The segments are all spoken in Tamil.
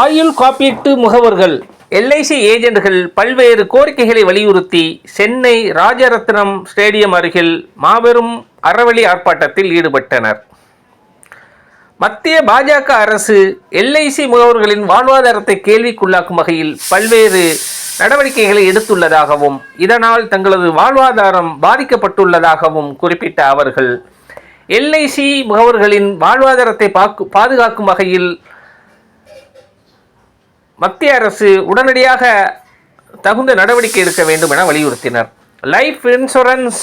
ஆயுள் காப்பீட்டு முகவர்கள் எல்ஐசி ஏஜென்ட்கள் பல்வேறு கோரிக்கைகளை வலியுறுத்தி சென்னை ராஜரத்னம் ஸ்டேடியம் அருகில் மாபெரும் அறவழி ஆர்ப்பாட்டத்தில் ஈடுபட்டனர். மத்திய பாஜக அரசு எல்ஐசி முகவர்களின் வாழ்வாதாரத்தை கேள்விக்குள்ளாக்கும் வகையில் பல்வேறு நடவடிக்கைகளை எடுத்துள்ளதாகவும் இதனால் தங்களது வாழ்வாதாரம் பாதிக்கப்பட்டுள்ளதாகவும் குறிப்பிட்ட அவர்கள். எல்ஐசி முகவர்களின் வாழ்வாதாரத்தை பாக்கு பாதுகாக்கும் வகையில் மத்திய அரசு உடனடியாக தகுந்த நடவடிக்கை எடுக்க வேண்டும் என வலியுறுத்தினர். Life insurance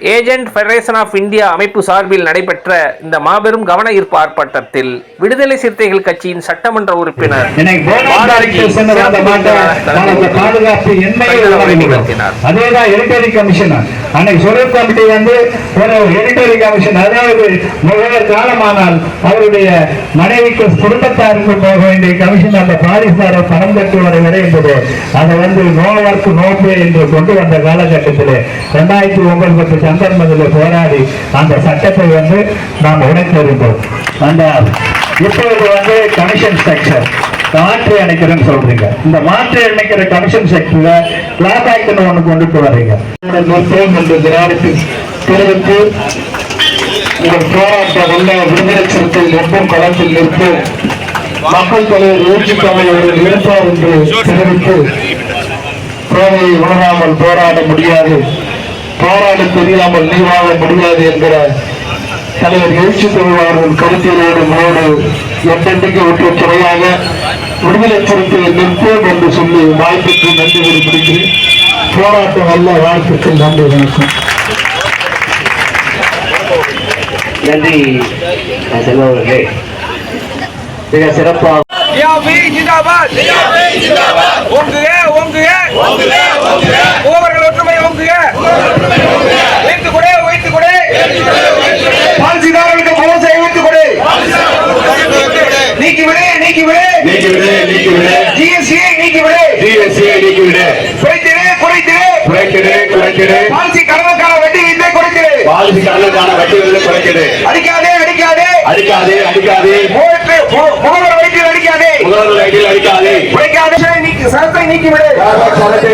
agent federation of India அமைப்பு சார்பில் நடைபெற்ற இந்த மாபெரும் கவன ஈர்ப்பு ஆர்ப்பாட்டத்தில் விடுதலை சிறுத்தைகள் கட்சியின் சட்டமன்ற உறுப்பினர் காலமானால் அவருடைய மனைவிக்கு குடும்பத்தாருக்கு போக வேண்டிய கமிஷன் அந்த பாரிசாரை பணம் கட்டுவதை வரை என்பது அதை வந்து நோ ஒர்க் நோ பே என்று கொண்டு வந்த காலகட்டத்தில். ரெண்டாயிரத்தி ஒன்பது பத்து சந்தர்ப்பத்தில் போராடி அந்த சட்டத்தை வந்து நாம் உடைத்திருந்தோம் அந்த இப்பொழுது வந்து கமிஷன் ஸ்ட்ரக்சர் மாற்றி அணைக்கிறேன்னு சொல்றீங்க. இந்த மாற்றி அணைக்கிற கமிஷன் செக்டர்ல கிளாப் ஆக்ட்னு ஒண்ணு கொண்டுட்டு வர்றீங்க. நிற்போம் என்று திராவிடத்தில் தெரிவித்து உங்கள் போராட்ட உள்ள விடுதலை சிறுத்தை நிற்போம் களத்தில் நிற்கும் மக்கள் தலைவர் ஊழ்ச்சித்தலை அவர்கள் இருப்பார் என்று தெரிவித்து தேவையை உணராமல் போராட முடியாது. போராட தெரியாமல் நீ வாழ முடியாது என்கிற தலைவர் எழுச்சி தொழிலாளர்கள் கருத்தியலோடு மோடு எட்டெண்டைக்கு ஒற்றை துறையாக விடுதலை சிறுத்தையை நிற்போம் என்று சொல்லி வாய்ப்புக்கு நன்றி குறிப்பிடுகிறேன் போராட்டம் அல்ல வாழ்த்துக்கள் நன்றி வணக்கம். நன்றி செல்வா அவர்களே. மிக சிறப்பாக டிஆர்பி ஜிந்தாபாத். நீக்கிவிடு நீக்கிவிடு. ஜிஎஸ்டியை நீக்கி விடு ஜிஎஸ்டியை நீக்கிவிடு. குறைத்திடு குறைத்திடு. குறைக்கிடு குறைக்கிடு பாலிசி கடனுக்கான வட்டி வித்தை குறைத்திடு. பாலிசி கடனுக்கான வட்டி விகிதம் குறைக்கிடு அடிக்காதே அடிக்காதே. அடிக்காதே அடிக்காதே. மூவற்று மு- முகவர் வயிற்றில் அடிக்காதே. முதல்வர் வகையில் அடிக்காதே. குறைக்காதே நீக்கி சரத்தை நீக்கி விடு சரத்தை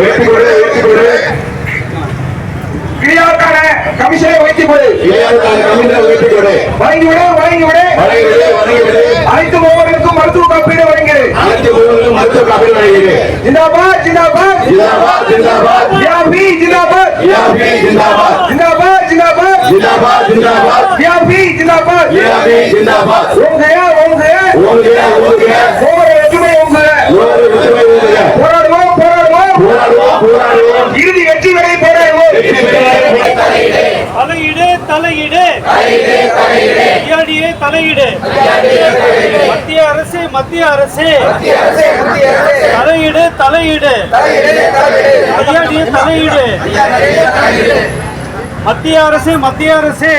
உயர்த்தி கொடு உயர்த்தி கொடு உயர்த்தி கொடு கிரியாவுக்கான கமிஷனை உயர்த்தி கொடு இளையாருக்கான கமிஷனை உயர்த்தி கொடு வழங்கி விடு வழங்கி விடு வழங்கிவிடு வழங்கிவிடு. அனைத்து மூவர்களுக்கும் மருத்துவ காப்பீடு வழங்கிடு. அனைத்து முதல்வர்களும் மருத்துவ காப்பீடு வழங்கிடு. ஜிந்தாபாத் ஜிந்தாபாத். ஜிந்தாபாத் ஜிந்தாபாத். டிஆர்பி ஜிந்தாபாத்? ஏஆர்பி ஜிந்தாபாத். ஜிந்தாபாத் ஜிந்தாபாத். ஜிந்தாபாத் ஜிந்தாபாத். டிஆர்பி ஜிந்தாபாத்? ஏஆர்பி ஜிந்தாபாத். ஓங்குக ஓங்குக ஓங்குக ஓங்குக மூவர்கள் ஒற்றுமை ஓங்குக ஓங்குக இறுதி வெற்றி வரை போராடுவோம். தலையிடு. தலையிடு ஐயாடியே தலையிடு மத்திய அரசு மத்திய அரசு. தலையிடு தலையிடு. ஐயாடியே தலையிடு. மத்திய அரசு மத்திய அரசு.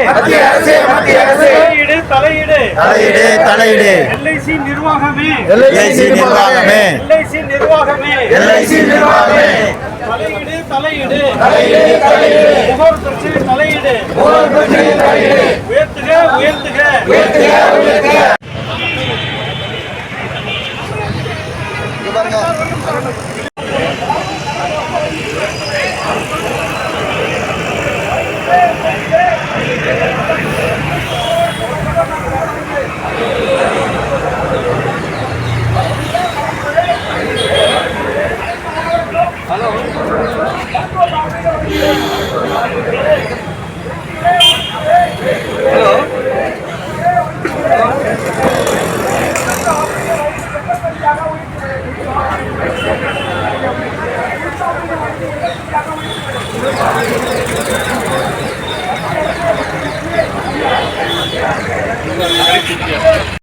தலையிடு தலையிடு. தலையிடு தலையிடு. எல்ஐசி நிர்வாகமே. எல்ஐசி நிர்வாகமே. எல்ஐசி நிர்வாகமே. எல்ஐசி நிர்வாகமே. தலையிடு தலையிடு. முகவர் பிரச்சனை தலையிடு. உயர்த்துக உயர்த்துக. Amen.